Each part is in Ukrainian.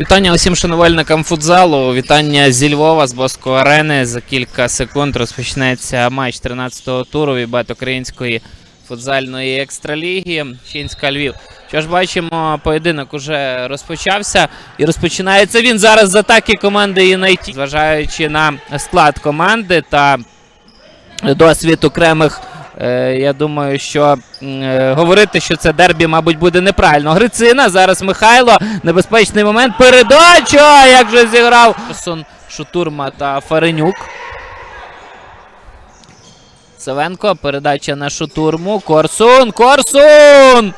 Вітання усім шанувальникам футзалу. Вітання зі Львова з Боско Арени. За кілька секунд розпочнеться матч 13-го туру Вібет української футзальної екстраліги. Щінська Львів. Що ж бачимо, поєдинок уже розпочався і розпочинається він зараз з атаки команди Юнайті. Зважаючи на склад команди та досвід окремих. Е, Я думаю, що е, говорити, що це дербі, мабуть, буде неправильно. Грицина, зараз Михайло. Небезпечний момент. Передача! Як же зіграв Сон Шутурма та Фаренюк. Савенко, передача на Шутурму. Корсун! Корсун!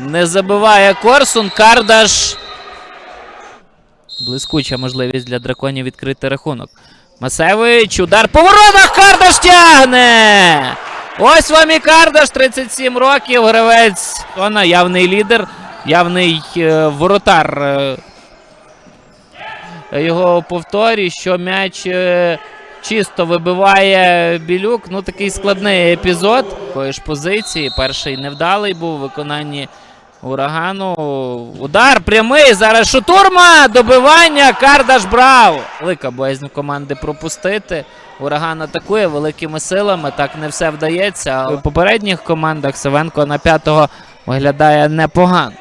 Не забиває Корсун. Кардаш. Блискуча можливість для драконів відкрити рахунок. Масевич, удар по воротах, Кардаш тягне! Ось вам і Кардаш, 37 років, гравець. Вона явний лідер, явний е, воротар. е, його повторі, що м'яч е, чисто вибиває білюк. Ну, такий складний епізод. Такої ж позиції. Перший невдалий був у виконанні урагану. Удар прямий. Зараз шутурма. Добивання. Кардаш браво. Велика боязнь команди пропустити. Ураган атакує великими силами. Так не все вдається. У попередніх командах Савенко на п'ятого виглядає непогано.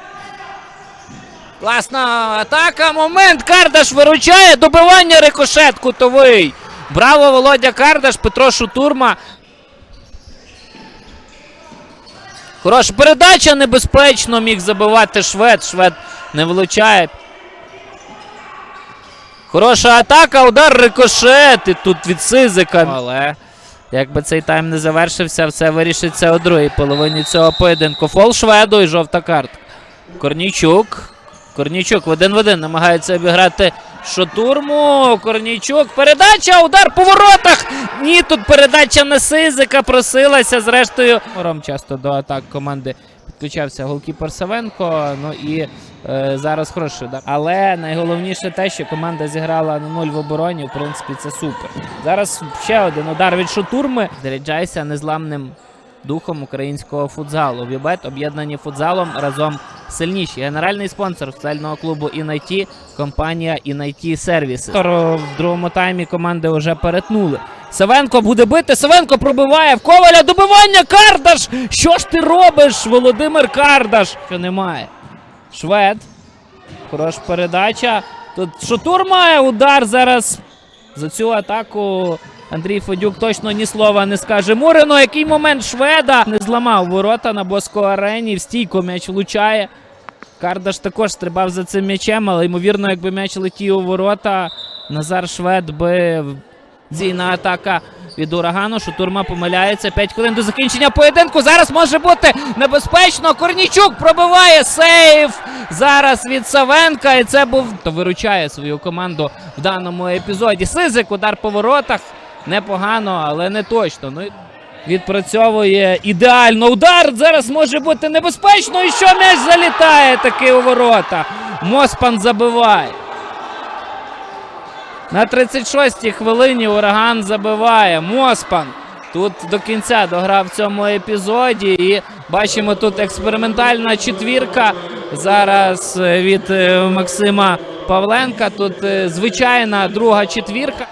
Класна атака. Момент. Кардаш виручає. Добивання рикошет кутовий. Браво, Володя Кардаш, Петро Шутурма. Хороша передача небезпечно міг забивати швед. Швед не влучає. Хороша атака, удар рикошет. І тут від Сизика. Але якби цей тайм не завершився, все вирішиться у другій половині цього поєдинку. Фол шведу і жовта картка. Корнійчук. Корнійчук в один в один намагається обіграти Шотурму. Корнійчук. Передача. Удар по воротах. Ні, тут передача на Сизика просилася. Зрештою. Ром часто до атак команди підключався голкіпер Савенко. Ну і е, зараз хороший удар. Але найголовніше те, що команда зіграла на нуль в обороні. В принципі, це супер. Зараз ще один удар від Шотурми. Заряджайся незламним духом українського футзалу. Вібет об'єднані футзалом разом сильніші. Генеральний спонсор футзального клубу Інайті компанія Інайті Сервіси. В другому таймі команди вже перетнули. Савенко буде бити. Савенко пробиває в Коваля. Добивання Кардаш! Що ж ти робиш, Володимир Кардаш? Що немає. Швед. Хороша передача. Тут Шотур має удар зараз. За цю атаку Андрій Федюк точно ні слова не скаже. Мурино, який момент шведа не зламав ворота на Боско арені. В стійку м'яч влучає. Кардаш також стрибав за цим м'ячем, але ймовірно, якби м'яч летів у ворота, Назар Швед би Зійна атака від урагану. Шутурма помиляється. 5 хвилин до закінчення поєдинку. Зараз може бути небезпечно. Корнічук пробиває сейф. Зараз від Савенка. І це був то виручає свою команду в даному епізоді. Сизик, удар по воротах. Непогано, але не точно. Ну відпрацьовує ідеально. Удар зараз може бути небезпечно. І що м'яч залітає таки у ворота. Моспан забиває. На 36-й хвилині ураган забиває. Моспан тут до кінця дограв в цьому епізоді. І бачимо тут експериментальна четвірка. Зараз е, від е, Максима Павленка. Тут е, звичайна друга четвірка.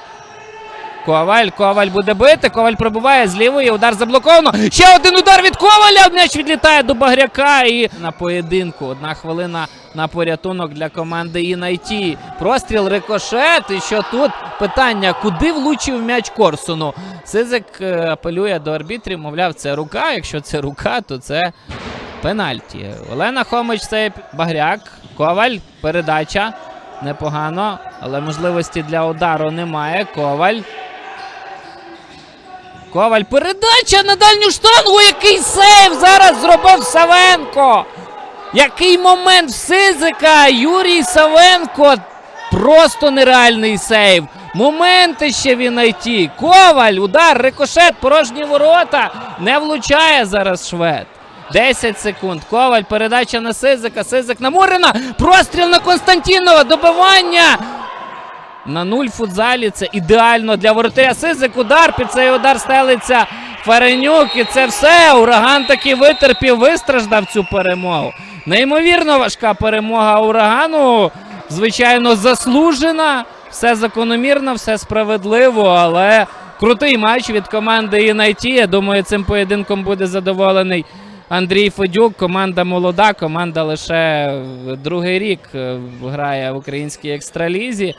Коваль, Коваль буде бити. Коваль пробиває з лівої. Удар заблоковано. Ще один удар від Коваля. М'яч відлітає до Багряка. І на поєдинку. Одна хвилина на порятунок для команди Інайті. Простріл рикошет. І що тут питання: куди влучив м'яч Корсуну? Сизик е, апелює до арбітрів. Мовляв, це рука. Якщо це рука, то це пенальті. Олена Хомич це Багряк. Коваль. Передача. Непогано, але можливості для удару немає. Коваль. Коваль. Передача на дальню штангу. Який сейв зараз зробив Савенко. Який момент в Сизика. Юрій Савенко. Просто нереальний сейв. Моменти ще він найти. Коваль. Удар, рикошет, порожні ворота. Не влучає зараз швед. 10 секунд. Коваль, передача на Сизика. Сизик на Мурина. Простріл на Константінова. Добивання. На нуль футзалі це ідеально для воротаря. Сизик удар. Під цей удар стелиться Фаренюк. І це все. Ураган таки витерпів, вистраждав цю перемогу. Неймовірно важка перемога урагану. звичайно, заслужена, все закономірно, все справедливо, але крутий матч від команди Юнайті. Я думаю, цим поєдинком буде задоволений Андрій Федюк. Команда молода, команда лише другий рік е, грає в українській екстралізі.